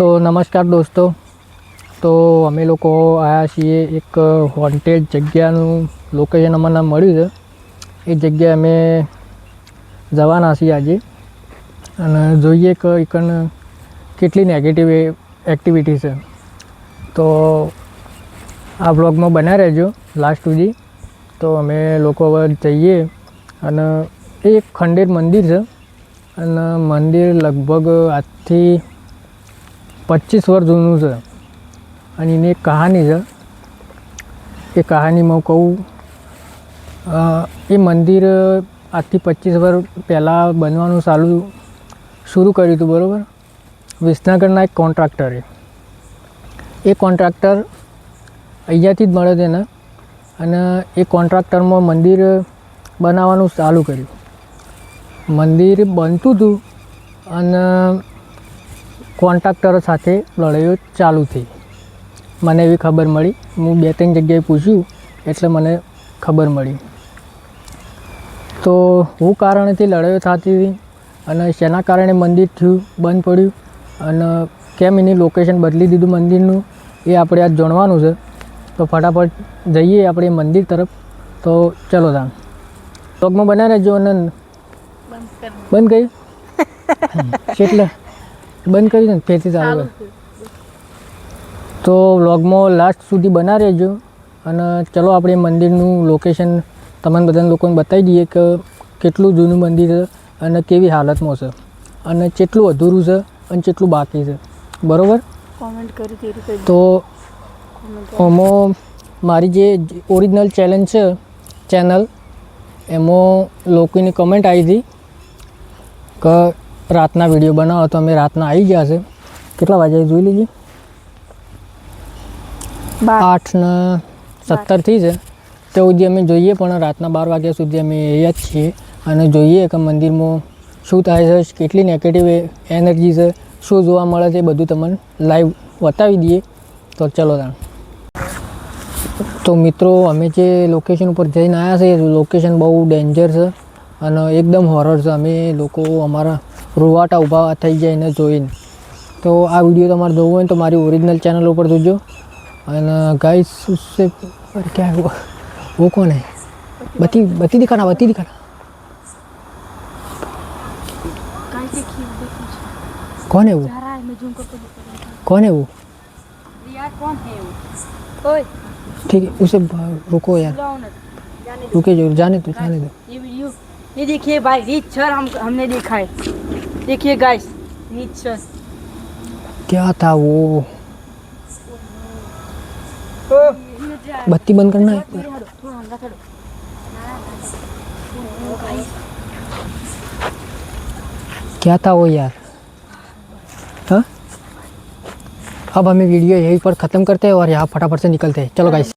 તો નમસ્કાર દોસ્તો. તો અમે લોકો આવ્યા છીએ એક વોન્ટેડ જગ્યાનું લોકેશન અમને મળ્યું છે. એ જગ્યાએ અમે જવાના છીએ આજે. અને જોઈએ કે એકન કેટલી નેગેટિવ એક્ટિવિટી છે. તો આ બ્લોગમાં બન્યા રહેજો લાસ્ટ સુધી. તો અમે લોકો હવે જઈએ અને એક ખંડેર મંદિર છે. અને મંદિર લગભગ આજથી પચીસ વર્ષ જૂનું છે. અને એની એક કહાની છે. એ કહાનીમાં કહું એ મંદિર આજથી પચીસ વર્ષ પહેલાં બનવાનું ચાલુ શરૂ કર્યું હતું, બરાબર? વિસનગરના એક કોન્ટ્રાક્ટરે. એ કોન્ટ્રાક્ટર અહીંયાથી જ મળે તેને અને એ કોન્ટ્રાક્ટરમાં મંદિર બનાવવાનું ચાલુ કર્યું. મંદિર બનતું હતું. અને કોન્ટ્રાક્ટરો સાથે લડાઈઓ ચાલુ થઈ. મને એવી ખબર મળી. હું બે ત્રણ જગ્યાએ પૂછ્યું એટલે મને ખબર મળી. તો હું કારણેથી લડાઈઓ થતી હતી અને શેના કારણે મંદિર થયું બંધ પડ્યું અને કેમ એની લોકેશન બદલી દીધું મંદિરનું એ આપણે આજ જાણવાનું છે. તો ફટાફટ જઈએ આપણે મંદિર તરફ. તો ચલો તા બ્લોગમાં બનાવી રહેજો અને બંધ કરી એટલે બંધ કરી ને ફેરથી ચાલુ. તો વ્લોગમાં લાસ્ટ સુધી બના રહેજો અને ચલો આપણે મંદિરનું લોકેશન તમને બધાને લોકોને બતાવી દઈએ કે કેટલું જૂનું મંદિર છે અને કેવી હાલતમાં છે અને કેટલું અધૂરું છે અને કેટલું બાકી છે. બરાબર? તો એમાં આમાં મારી જે ઓરિજિનલ ચેલેન્જ છે ચેનલ એમાં લોકોની કમેન્ટ આવી હતી કે રાતના વીડિયો બનાવો તો અમે રાતના આવી ગયા છે. કેટલા વાગે જોઈ લીધી આઠ ને સત્તર થઈ છે. તે સુધી અમે જોઈએ પણ રાતના બાર વાગ્યા સુધી અમે અહીંયા જ છીએ. અને જોઈએ કે મંદિરમાં શું થાય છે કેટલી નેગેટિવ એનર્જી છે શું જોવા મળે છે એ બધું તમને લાઈવ બતાવી દઈએ. તો ચલો તાણ. તો મિત્રો અમે જે લોકેશન ઉપર જઈને આવ્યા છે એ લોકેશન બહુ ડેન્જર છે અને એકદમ હોરર છે. અમે લોકો અમારા રૂવાટા ઊભા થઈ જાય એને જોઈને તો આ વિડીયો તમારે જોવો હોય તો મારી ઓરિજિનલ ચેનલ ઉપર જોજો અને गाइस उससे और क्या है वो वो कौन है बत्ती बत्ती दिखाना बत्ती दिखाना काय देखिए देखिए कौन है वो जा रहा है मैं जूम करके दिखा रहा कौन है वो हूं यार कौन है वो ओए ठीक है उसे ब- रुको यार बुलाओ ना जाने दो रुके जो जाने दो जाने दो ये वीडियो ये देखिए भाई रीच सर हम हमने देखा है देखिए गाइस रीच सर क्या था वो? बत्ती बंद करना है क्या था वो यार? हाँ? अब हमें वीडियो यहीं पर ख़त्म करते हैं और यहाँ फटाफट से निकलते हैं। चलो गाइस